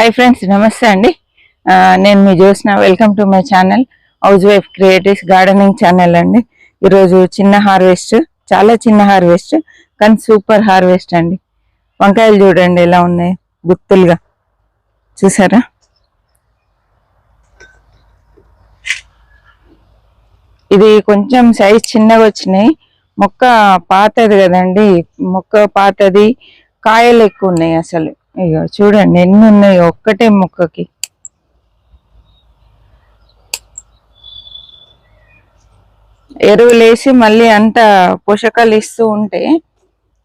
Hi friends నమస్తే అండి. నేను మీ Jyotsna. Welcome to my channel housewife creatives gardening channel అండి. ఈరోజు చిన్న హార్వెస్ట్ చాలా చిన్న హార్వెస్ట్ కానీ సూపర్ హార్వెస్ట్ అండి. వంకాయలు చూడండి ఎలా ఉన్నాయి గుత్తులుగా. చూసారా? ఇది కొంచెం సైజ్ చిన్నగా వచ్చినాయి. మొక్క పాతది కదండి మొక్క పాతది కాయలు ఎక్కువ ఉన్నాయి అసలు. ఇగో చూడండి ఎన్ని ఉన్నాయి ఒక్కటే మొక్కకి. ఎరువులేసి మళ్ళీ అంత పోషకాలు ఇస్తూ ఉంటే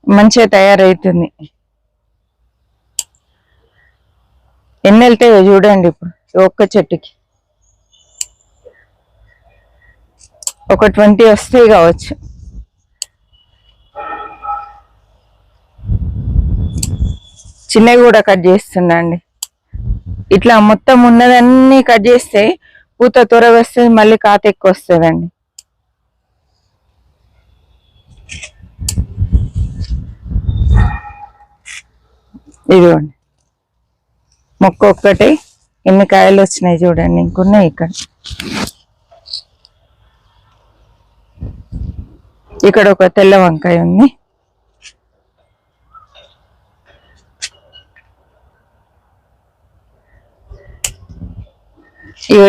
మంచిగా తయారవుతుంది ఎన్ని వెళ్తాయో చూడండి ఇప్పుడు ఒక్క చెట్టుకి. ఒక ట్వంటీ వస్తాయి కావచ్చు. చిన్నవి కూడా కట్ చేస్తున్నా అండి ఇట్లా మొత్తం ఉన్నదన్నీ కట్ చేస్తే పూత త్వర వస్తుంది మళ్ళీ కాత ఎక్కువ వస్తుందండి. ఇదిగోండి. మొక్క ఒక్కటి ఎన్ని కాయలు వచ్చినాయి చూడండి ఇంకున్నాయి ఇక్కడ. ఇక్కడ ఒక తెల్ల వంకాయ ఉంది.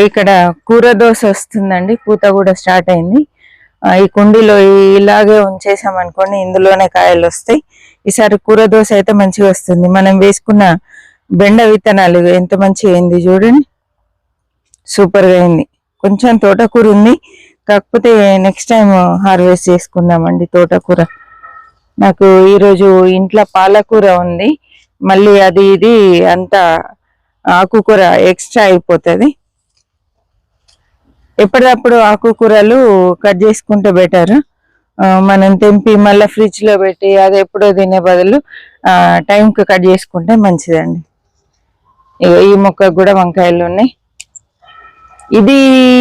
ఇక్కడ కూర దోశ వస్తుందండి. పూత కూడా స్టార్ట్ అయింది. ఈ కుండీలో ఇలాగే ఉంచేసాం అనుకోండి ఇందులోనే కాయలు వస్తాయి. ఈసారి కూర దోశ అయితే మంచిగా వస్తుంది. మనం వేసుకున్న బెండ విత్తనాలు ఎంత మంచిగా అయింది చూడండి. సూపర్గా అయింది. కొంచెం తోటకూర ఉంది. కాకపోతే నెక్స్ట్ టైం హార్వెస్ట్ చేసుకుందామండి తోటకూర. నాకు ఈరోజు ఇంట్లో పాలకూర ఉంది. మళ్ళీ అది ఇది అంతా ఆకుకూర ఎక్స్ట్రా అయిపోతుంది. ఎప్పటికప్పుడు ఆకుకూరలు కట్ చేసుకుంటే బెటర్ మనం తెంపి మళ్ళీ ఫ్రిడ్జ్లో పెట్టి అది ఎప్పుడో తినే బదులు టైంకి కట్ చేసుకుంటే మంచిదండి. ఇగో ఈ మొక్క కూడా వంకాయలు ఉన్నాయి. ఇది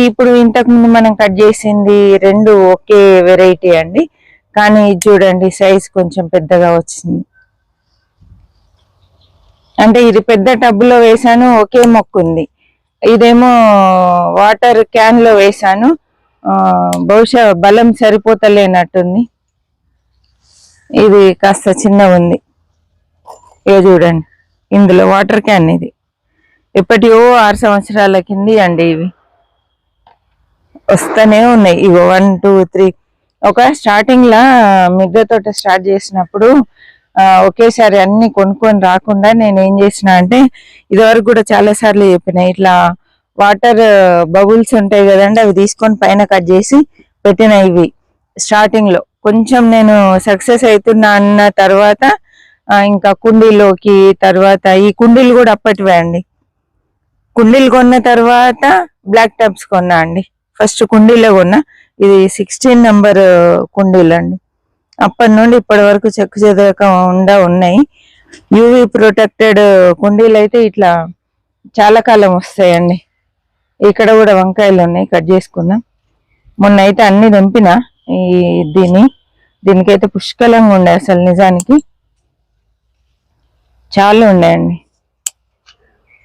ఇప్పుడు ఇంతకుముందు మనం కట్ చేసింది రెండు ఒకే వెరైటీ అండి. కానీ ఇది చూడండి సైజ్ కొంచెం పెద్దగా వచ్చింది. అంటే ఇది పెద్ద టబ్బులో వేసాను ఒకే మొక్క ఉంది ఇదేమో వాటర్ క్యాన్లో వేసాను బహుశా బలం సరిపోతలేనట్టుంది. ఇది కాస్త చిన్నగా ఉంది. ఇక చూడండి. ఇందులో వాటర్ క్యాన్ ఇది. ఇప్పటివో ఆరు సంవత్సరాల కింది అండి ఇవి. వస్తూనే ఉన్నాయి. ఇవి వన్ టూ త్రీ. ఒక స్టార్టింగ్లా మిద్దె తోట స్టార్ట్ చేసినప్పుడు ఒకేసారి అన్ని కొనుక్కొని రాకుండా నేను ఏం చేసిన అంటే ఇదివరకు కూడా చాలా సార్లు చెప్పిన ఇట్లా వాటర్ బబుల్స్ ఉంటాయి కదండి అవి తీసుకొని పైన కట్ చేసి పెట్టిన ఇవి స్టార్టింగ్లో. కొంచెం నేను సక్సెస్ అవుతున్నా అన్న తర్వాత ఇంకా కుండీలోకి తర్వాత ఈ కుండీలు కూడా అప్పటివే అండి. కుండీలు కొన్న తర్వాత బ్లాక్ టబ్స్ కొన్నా అండి. ఫస్ట్ కుండీలో కొన్నా. ఇది సిక్స్టీన్ నెంబర్ కుండీలు అండి అప్పటి నుండి ఇప్పటి వరకు చెక్కు చెదరకుండా ఉన్నాయి. యూవి ప్రొటెక్టెడ్ కుండీలు అయితే ఇట్లా చాలా కాలం వస్తాయండి. ఇక్కడ కూడా వంకాయలు ఉన్నాయి కట్ చేసుకుందాం. మొన్న అయితే అన్ని తెంపిన ఈ దీని దీనికైతే పుష్కలంగా ఉండే అసలు నిజానికి. చాలా ఉన్నాయండి.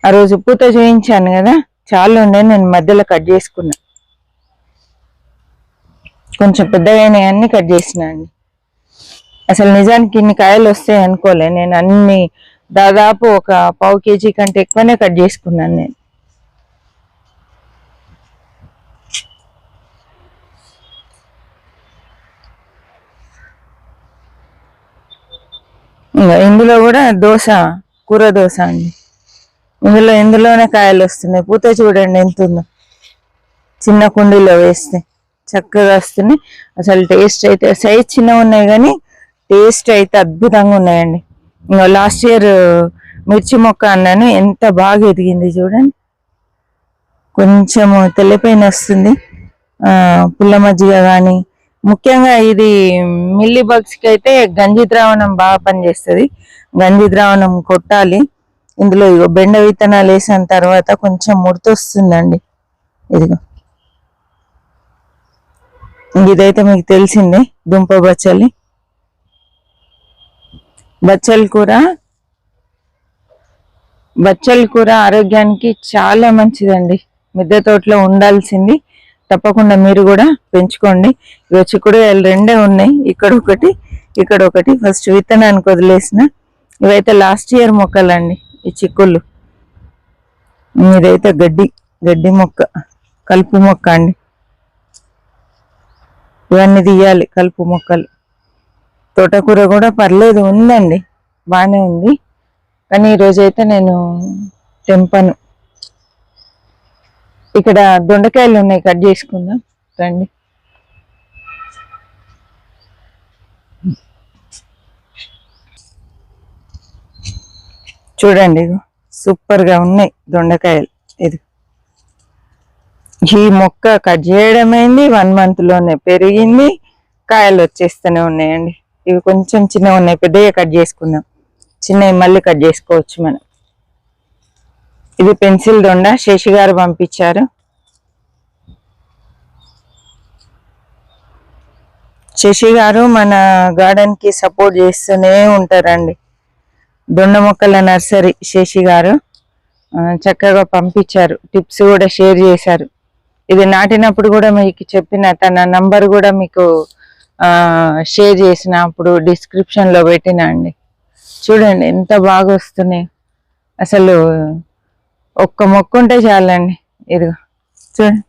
ఆ రోజు ఉప్పుతో చూయించాను కదా చాలా ఉండే నేను మధ్యలో కట్ చేసుకున్నా. కొంచెం పెద్దగా అన్ని కట్ చేసిన అండి. అసలు నిజానికి ఇన్ని కాయలు వస్తాయి అనుకోలే. నేను అన్ని దాదాపు ఒక పావు కేజీ కంటే ఎక్కువనే కట్ చేసుకున్నాను నేను. ఇందులో కూడా దోశ కూర దోశ అండి. ఇందులో ఇందులోనే కాయలు వస్తున్నాయి. పూత చూడండి ఎంత ఉందో చిన్న కుండీలో వేస్తే చక్కగా వస్తున్నాయి. అసలు టేస్ట్ అయితే సైజ్ చిన్నగా ఉన్నాయి కానీ టేస్ట్ అయితే అద్భుతంగా ఉన్నాయండి. ఇంకా లాస్ట్ ఇయర్ మిర్చి మొక్క అన్నాను ఎంత బాగా ఎదిగింది చూడండి. కొంచెము తెల్లపైన వస్తుంది. పుల్ల మజ్జిగ కానీ ముఖ్యంగా ఇది మిల్లీ బగ్స్కి అయితే గంజి ద్రావణం బాగా పనిచేస్తుంది. గంజి ద్రావణం కొట్టాలి. ఇందులో ఇగో బెండ విత్తనాలు వేసిన తర్వాత కొంచెం ముడతొస్తుందండి ఇదిగో. ఇదైతే మీకు తెలిసిందే దుంప బచ్చలి. బచ్చలి కూర. బచ్చల కూర ఆరోగ్యానికి చాలా మంచిదండి. మిద్దె తోటలో ఉండాల్సింది. తప్పకుండా మీరు కూడా పెంచుకోండి. ఇక చిక్కుడుకాయలు రెండే ఉన్నాయి. ఇక్కడ ఒకటి ఇక్కడ ఒకటి. ఫస్ట్ విత్తనానికి వదిలేసిన. ఇవైతే లాస్ట్ ఇయర్ మొక్కలండి ఈ చిక్కుళ్ళు. ఇదైతే గడ్డి గడ్డి మొక్క కలుపు మొక్క అండి. ఇవన్నీ తీయాలి కలుపు మొక్కలు. తోటకూర కూడా పర్లేదు ఉందండి. బాగానే ఉంది. కానీ ఈరోజైతే నేను తెంపను. ఇక్కడ దొండకాయలు ఉన్నాయి కట్ చేసుకుందాం. రండి. చూడండి సూపర్గా ఉన్నాయి దొండకాయలు. ఇది. ఈ మొక్క కట్ చేయడమైంది వన్ మంత్లోనే పెరిగింది కాయలు వచ్చేస్తూనే ఉన్నాయండి. ఇవి కొంచెం చిన్నగా ఉన్నాయి. పెద్దగా కట్ చేసుకుందాం. చిన్నవి మళ్ళీ కట్ చేసుకోవచ్చు మనం. ఇది పెన్సిల్ దొండ. శశి గారు పంపించారు. శశి గారు మన గార్డెన్కి సపోర్ట్ చేస్తూనే ఉంటారండి. దొండ మొక్కల నర్సరీ శశి గారు. చక్కగా పంపించారు. టిప్స్ కూడా షేర్ చేశారు. ఇది నాటినప్పుడు కూడా మీకు చెప్పిన తన నంబర్ కూడా మీకు షేర్ చేసిన అప్పుడు డిస్క్రిప్షన్ పెట్టిన అండి. చూడండి ఎంత బాగా వస్తున్నాయి. అసలు ఒక్క మొక్క ఉంటే చాలండి. ఇదిగో చూడండి.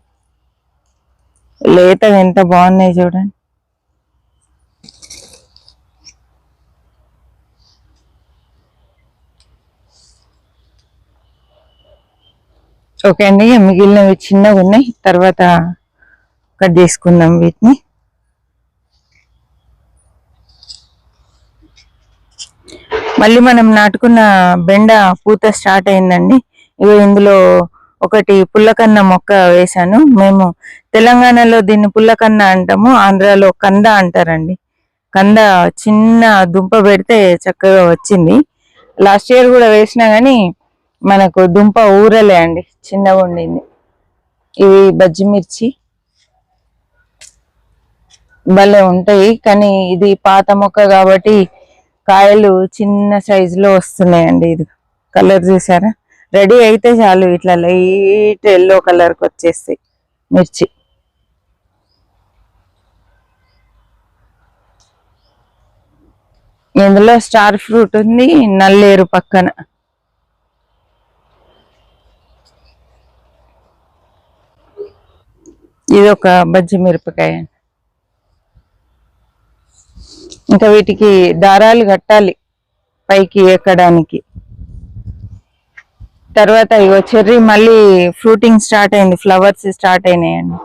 లేతగా ఎంత బాగున్నాయి చూడండి. ఓకే అండి మిగిలినవి చిన్నగా ఉన్నాయి. తర్వాత కట్ చేసుకుందాం వీటిని. మళ్ళీ మనం నాటుకున్న బెండ పూత స్టార్ట్ అయిందండి. ఇగో ఇందులో ఒకటి పుల్లకన్న మొక్క వేశాను. మేము తెలంగాణలో దీన్ని పుల్లకన్న అంటాము ఆంధ్రాలో కంద అంటారండి. కంద చిన్న దుంప పెడితే చక్కగా వచ్చింది. లాస్ట్ ఇయర్ కూడా వేసినా కానీ మనకు దుంప ఊరలే అండి చిన్నగా ఉండింది. ఇవి బజ్జి మిర్చి. భలే ఉంటాయి కానీ ఇది పాత మొక్క కాబట్టి కాయలు చిన్న సైజులో లో వస్తున్నాయండి ఇది. కలర్ చూసారా? రెడీ అయితే చాలు ఇట్లా లైట్ ఎల్లో కలర్కి వచ్చేస్తాయి మిర్చి. ఇందులో స్టార్ ఫ్రూట్ ఉంది నల్లేరు పక్కన. ఇది ఒక బజ్జి మిరపకాయ అండి. ఇంకా వీటికి దారాలు కట్టాలి పైకి ఎక్కడానికి. తర్వాత ఇగో చెర్రీ మళ్ళీ ఫ్రూటింగ్ స్టార్ట్ అయింది ఫ్లవర్స్ స్టార్ట్ అయినాయండి.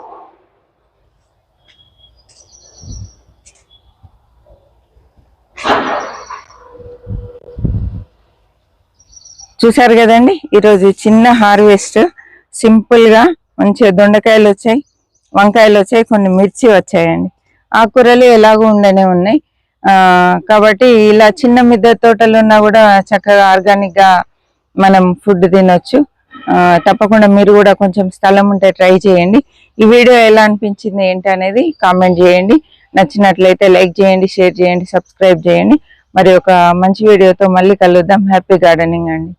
చూసారు కదండి? ఈరోజు చిన్న హార్వెస్ట్ సింపుల్గా మంచిగా దొండకాయలు వచ్చాయి వంకాయలు వచ్చాయి కొన్ని మిర్చి వచ్చాయండి. ఆకుకూరలు ఎలాగో ఉండనే ఉన్నాయి. కాబట్టి ఇలా చిన్న మిద్దె తోటలు ఉన్నా కూడా చక్కగా ఆర్గానిక్గా మనం ఫుడ్ తినొచ్చు. తప్పకుండా మీరు కూడా కొంచెం స్థలం ఉంటే ట్రై చేయండి. ఈ వీడియో ఎలా అనిపించింది ఏంటి అనేది కామెంట్ చేయండి. నచ్చినట్లయితే లైక్ చేయండి షేర్ చేయండి సబ్స్క్రైబ్ చేయండి. మరి ఒక మంచి వీడియోతో మళ్ళీ కలుద్దాం. హ్యాపీ గార్డెనింగ్ అండి.